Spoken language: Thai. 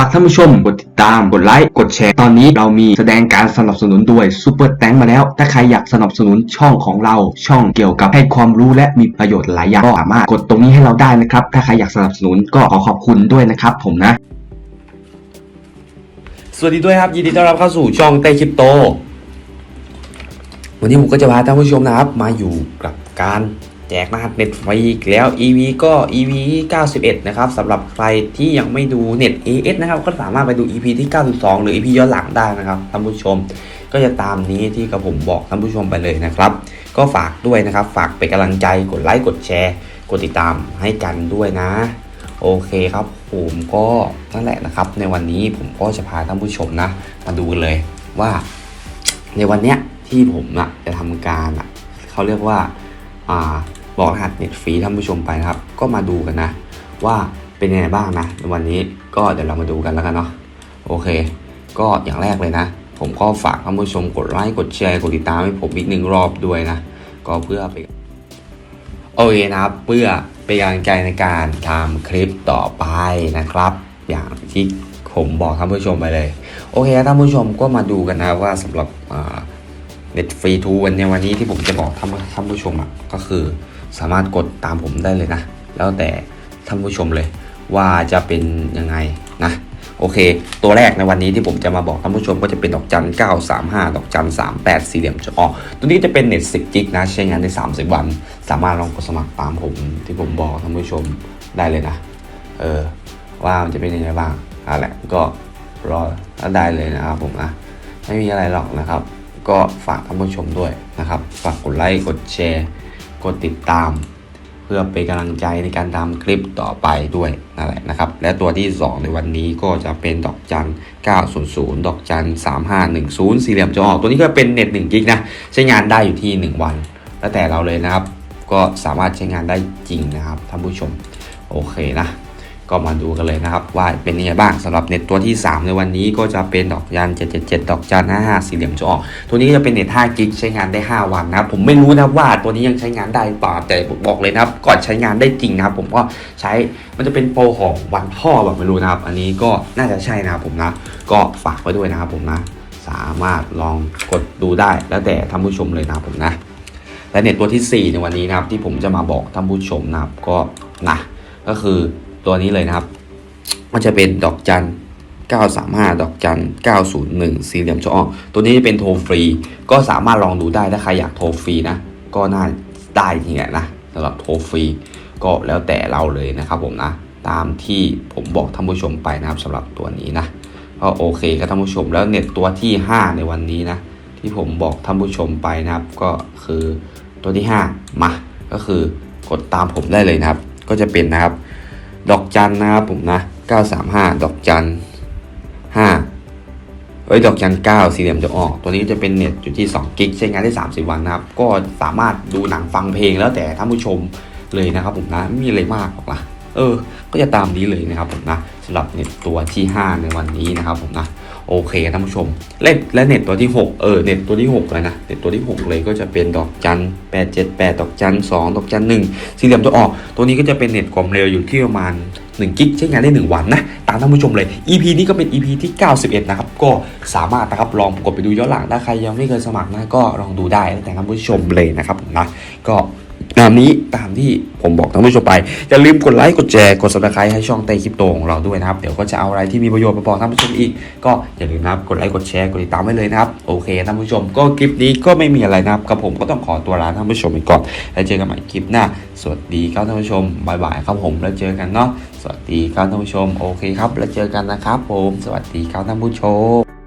ฝากท่านผู้ชมกดติดตาม กดไลค์ กดแชร์ ตอนนี้เรามีแสดงการสนับสนุนด้วยซูเปอร์แตงมาแล้ว ถ้าใครอยากสนับสนุนช่องของเรา ช่องเกี่ยวกับให้ความรู้และมีประโยชน์หลายอย่างก็สามารถกดตรงนี้ให้เราได้นะครับ ถ้าใครอยากสนับสนุนก็ขอขอบคุณด้วยนะครับผมนะ สวัสดีด้วยครับยินดีต้อนรับเข้าสู่ช่องเต้คริปโต วันนี้ผมก็จะพาท่านผู้ชมนะครับ มาอยู่กับการ แจกรหัสเน็ตฟรีอีกแล้ว EV ก็ EV 91 นะครับสำหรับใครที่ยังไม่ดูเน็ต AS นะครับก็สามารถไปดู EP ที่ 92 หรือ EP ย้อนหลังได้นะครับท่านผู้ชม ก็จะตามนี้ที่กับผมบอกท่านผู้ชมไปเลยนะครับ ก็ฝากด้วยนะครับ ฝากเป็นกำลังใจกดไลค์กดแชร์ กดติดตามให้กันด้วยนะ โอเคครับ ผมก็นั่นแหละนะครับ ในวันนี้ผมก็จะพาท่านผู้ชมนะ มาดูกันเลยว่า ในวันเนี้ยที่ผมอะจะทำการอะเขาเรียกว่าอ่า บอกรหัสเน็ตฟรีท่านผู้ชมไปนะครับ ก็มาดูกันนะ ว่าเป็นยังไงบ้างนะในวันนี้ก็เดี๋ยวเรามาดูกันแล้วกันเนาะโอเค ก็อย่างแรกเลยนะ ผมก็ฝากท่านผู้ชมกดไลค์กดแชร์กดติดตามให้ผมอีกหนึ่งรอบด้วยนะ ก็เพื่อไปโอเคนะครับเพื่อเป็นกำลังใจในการทำคลิปต่อไปนะครับ อย่างที่ผมบอกท่านผู้ชมไปเลย โอเคท่านผู้ชมก็มาดูกันนะว่าสำหรับเน็ตฟรีทูวันในวันนี้ที่ผมจะบอกท่านท่านผู้ชมอะก็คือ สามารถกดตามผมได้เลยนะ แล้วแต่ท่านผู้ชมเลยว่าจะเป็นยังไงนะโอเค ตัวแรกในวันนี้ที่ผมจะมาบอกท่านผู้ชมก็จะเป็นดอกจัน 935 ดอกจัน 38 สี่เหลี่ยมจะออกตัวนี้จะเป็นเน็ต 10 จิกนะ ใช้งานได้ 30 วัน สามารถลองกดสมัครตามผมที่ผมบอกท่านผู้ชมได้เลยนะ เออ ว่ามันจะเป็นยังไงบ้างอะแหละก็รอได้เลยนะครับผมนะ ไม่มีอะไรหรอกนะครับ ก็ฝากท่านผู้ชมด้วยนะครับ ฝากกดไลค์ กดแชร์ กดติดตาม เพื่อเป็นกำลังใจในการทำคลิปต่อไปด้วยนั่นแหละนะครับ และตัวที่ 2 ในวันนี้ก็จะเป็นดอกจัน 900 ดอกจัน 3510 สี่เหลี่ยมจะออกตัวนี้ก็เป็นเน็ต1กิกนะ ใช้งานได้อยู่ที่ 1 วัน แล้วแต่เราเลยนะครับ ก็สามารถใช้งานได้จริงนะครับท่านผู้ชม โอเคนะ ก็มาดูกันเลยนะครับ ว่าเป็นยังไงบ้างสำหรับเน็ตตัวที่ 3 ในวันนี้ก็จะเป็นดอกยัน 777 ดอกจัน55สี่เหลี่ยมจะออก ตัวนี้จะเป็นเน็ต5กิกใช้งานได้ 5 วันนะครับผมไม่รู้นะว่าตัวนี้ยังใช้งานได้เปล่าแต่บอกเลยนะครับก่อนใช้งานได้จริงนะครับ ผมก็ใช้มันจะเป็นโปรของวันพ่อแบบไม่รู้นะครับ อันนี้ก็น่าจะใช่นะครับผมนะ ก็ฝากไว้ด้วยนะครับผมนะ สามารถลองกดดูได้แล้วแต่ท่านผู้ชมเลยนะครับผมนะและเน็ตตัวที่ 4 ในวันนี้นะครับที่ผมจะมาบอกท่านผู้ชมนะครับก็นะก็คือ ตัวนี้เลยนะครับ มันจะเป็นดอกจัน935 ดอกจัน 901 สี่เหลี่ยมจะออกตัวนี้จะเป็นโทรฟรี ก็สามารถลองดูได้ถ้าใครอยากโทรฟรีนะ ก็น่าได้จริงแหละนะสำหรับโทรฟรี ก็แล้วแต่เราเลยนะครับผมนะ ตามที่ผมบอกท่านผู้ชมไปนะครับสำหรับตัวนี้นะ ก็โอเคครับท่านผู้ชม แล้วเน็ตตัวที่ 5 ในวันนี้นะ ที่ผมบอกท่านผู้ชมไปนะครับ ก็คือตัวที่ 5 มา ก็คือกดตามผมได้เลยนะครับ ก็จะเป็นนะครับ ดอกจันนะครับผมนะ 935 ดอกจัน 5เอ้ย ดอกจัน 9 สี่เหลี่ยมจะออก ตัวนี้จะเป็นเน็ตอยู่ที่2กิกใช้งานได้ 30 วันนะครับ ก็สามารถดูหนังฟังเพลงแล้วแต่ท่านผู้ชมเลยนะครับผมนะ ไม่มีอะไรมากหรอกนะเออ ก็จะตามนี้เลยนะครับผมนะสำหรับเน็ตตัวที่ 5 ในวันนี้นะครับผมนะ โอเคท่านผู้ชมและและเน็ตตัวที่ 6 เออเน็ตตัวที่6เลยนะเน็ตตัวที่ 6 เลยก็จะเป็นดอกจัน878 ดอกจัน2ดอกจัน1สี่เหลี่ยมจะออก ตัวนี้ก็จะเป็นเน็ตความเร็วอยู่ที่ประมาณ1กิกใช้งานได้ 1 วันนะ ตามท่านผู้ชมเลย EP นี้ก็เป็น EP ที่ 91 นะครับ ก็สามารถนะครับลองกดไปดูย้อนหลังถ้าใครยังไม่เคยสมัครนะก็ลองดูได้แล้วแต่ท่านผู้ชมเลยนะครับนะก็ ตามนี้ตามที่ผมบอกท่านผู้ชมไป อย่าลืมกดไลค์กดแชร์กด subscribe ให้ช่องเตคลิปโตของเราด้วยนะครับ เดี๋ยวก็จะเอาอะไรที่มีประโยชน์มาบอกท่านผู้ชมอีก ก็อย่าลืมนะครับกดไลค์กดแชร์กดติดตามไว้เลยนะครับโอเคท่านผู้ชมก็คลิปนี้ก็ไม่มีอะไรนะครับกับผมก็ต้องขอตัวลาท่านผู้ชมไปก่อนแล้วเจอกันใหม่คลิปหน้าสวัสดีครับท่านผู้ชมบายบายครับผมแล้วเจอกันเนาะสวัสดีครับท่านผู้ชมโอเคครับ แล้วเจอกันนะครับผม สวัสดีครับท่านผู้ชม